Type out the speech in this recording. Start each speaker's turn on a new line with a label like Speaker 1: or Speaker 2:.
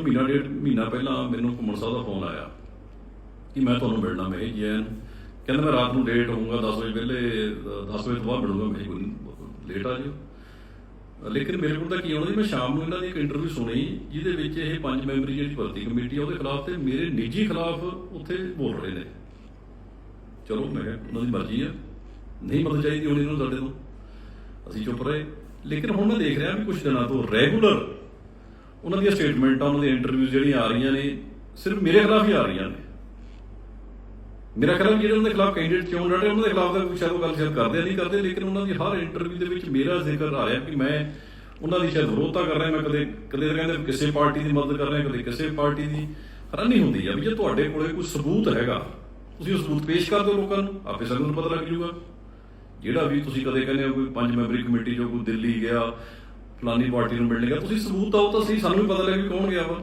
Speaker 1: ਤੋਂ ਮਹੀਨਾ ਡੇਢ ਮਹੀਨਾ ਪਹਿਲਾਂ ਮੈਨੂੰ ਘੁੰਮਣ ਸਾਹਿਬ ਦਾ ਫੋਨ ਆਇਆ ਕਿ ਮੈਂ ਤੁਹਾਨੂੰ ਮਿਲਣਾ, ਮੈਂ ਕਿਹਾ ਕਹਿੰਦਾ ਮੈਂ ਰਾਤ ਨੂੰ ਲੇਟ ਹੋਊਂਗਾ 10 ਵਜੇ ਪਹਿਲੇ 10 ਵਜੇ ਤੋਂ ਬਾਅਦ ਮਿਲੂੰਗਾ। ਮੈਂ ਕੋਈ ਲੇਟ ਆ ਜਿਓ। ਲੇਕਿਨ ਮੇਰੇ ਕੋਲ ਤਾਂ ਕੀ ਹੋਣਾ ਮੈਂ ਸ਼ਾਮ ਨੂੰ ਇਹਨਾਂ ਦੀ ਇੱਕ ਇੰਟਰਵਿਊ ਸੁਣੀ, ਜਿਹਦੇ ਵਿੱਚ ਇਹ ਪੰਜ ਮੈਂਬਰੀ ਜਿਹੜੀ ਭਰਤੀ ਕਮੇਟੀ ਆ, ਉਹਦੇ ਖਿਲਾਫ ਤੇ ਮੇਰੇ ਨਿੱਜੀ ਖਿਲਾਫ ਉੱਥੇ ਬੋਲ ਰਹੇ ਨੇ। ਚਲੋ, ਮੈਂ ਉਹਨਾਂ ਦੀ ਮਰਜ਼ੀ ਆ। ਨਹੀਂ ਮਦਦ ਚਾਹੀਦੀ ਹੋਣੀ ਇਹਨਾਂ ਨੂੰ ਸਾਡੇ ਤੋਂ। ਅਸੀਂ ਚੁੱਪ ਰਹੇ। ਲੇਕਿਨ ਹੁਣ ਮੈਂ ਦੇਖ ਰਿਹਾ ਵੀ ਕੁਝ ਦਿਨਾਂ ਤੋਂ ਰੈਗੂਲਰ ਉਹਨਾਂ ਦੀਆਂ ਸਟੇਟਮੈਂਟਾਂ ਉਹਨਾਂ ਦੀਆਂ ਇੰਟਰਵਿਊਜ਼ ਜਿਹੜੀਆਂ ਆ ਰਹੀਆਂ ਨੇ, ਸਿਰਫ ਮੇਰੇ ਖਿਲਾਫ ਹੀ ਆ ਰਹੀਆਂ ਨੇ। ਮੇਰਾ ਖਿਆਲ ਜਿਹੜੇ ਉਹਨਾਂ ਦੇ ਖਿਲਾਫ ਕੈਂਡੀਡੇਟ ਚੋਣ ਲੜੇ ਉਹਨਾਂ ਦੇ ਖਿਲਾਫ ਤਾਂ ਸ਼ਾਇਦ ਉਹ ਗੱਲ ਸ਼ਾਇਦ ਕਰਦੇ ਨਹੀਂ ਕਰਦੇ, ਲੇਕਿਨ ਉਹਨਾਂ ਦੀ ਹਰ ਇੰਟਰਵਿਊ ਦੇ ਵਿੱਚ ਮੇਰਾ ਜ਼ਿਕਰ ਆ ਰਿਹਾ ਕਿ ਮੈਂ ਉਹਨਾਂ ਦੀ ਸ਼ਾਇਦ ਵਿਰੋਧਤਾ ਕਰ ਰਿਹਾ, ਮੈਂ ਕਦੇ ਕਦੇ ਕਹਿੰਦੇ ਕਿਸੇ ਪਾਰਟੀ ਦੀ ਮਦਦ ਕਰ ਰਿਹਾ, ਕਦੇ ਕਿਸੇ ਪਾਰਟੀ ਦੀ ਹੈਰਾਨੀ ਹੁੰਦੀ ਆ ਵੀ ਜੇ ਤੁਹਾਡੇ ਕੋਲੇ ਕੋਈ ਸਬੂਤ ਹੈਗਾ, ਤੁਸੀਂ ਉਹ ਸਬੂਤ ਪੇਸ਼ ਕਰ ਦਿਓ ਲੋਕਾਂ ਨੂੰ, ਆਪੇ ਸਾਨੂੰ ਨੂੰ ਪਤਾ ਲੱਗ ਜਾਊਗਾ। ਜਿਹੜਾ ਵੀ ਤੁਸੀਂ ਕਦੇ ਕਹਿੰਦੇ ਹੋ ਕੋਈ ਪੰਜ ਮੈਂਬਰੀ ਕਮੇਟੀ ਜੋ ਕੋਈ ਦਿੱਲੀ ਗਿਆ ਫਲਾਨੀ ਪਾਰਟੀ ਨੂੰ ਮਿਲਣ ਗਿਆ। ਤੁਸੀਂ ਸਬੂਤ ਆਓ ਤਾਂ ਸਹੀ, ਸਾਨੂੰ ਵੀ ਪਤਾ ਲੱਗੇ ਵੀ ਕੌਣ ਗਿਆ ਵਾ।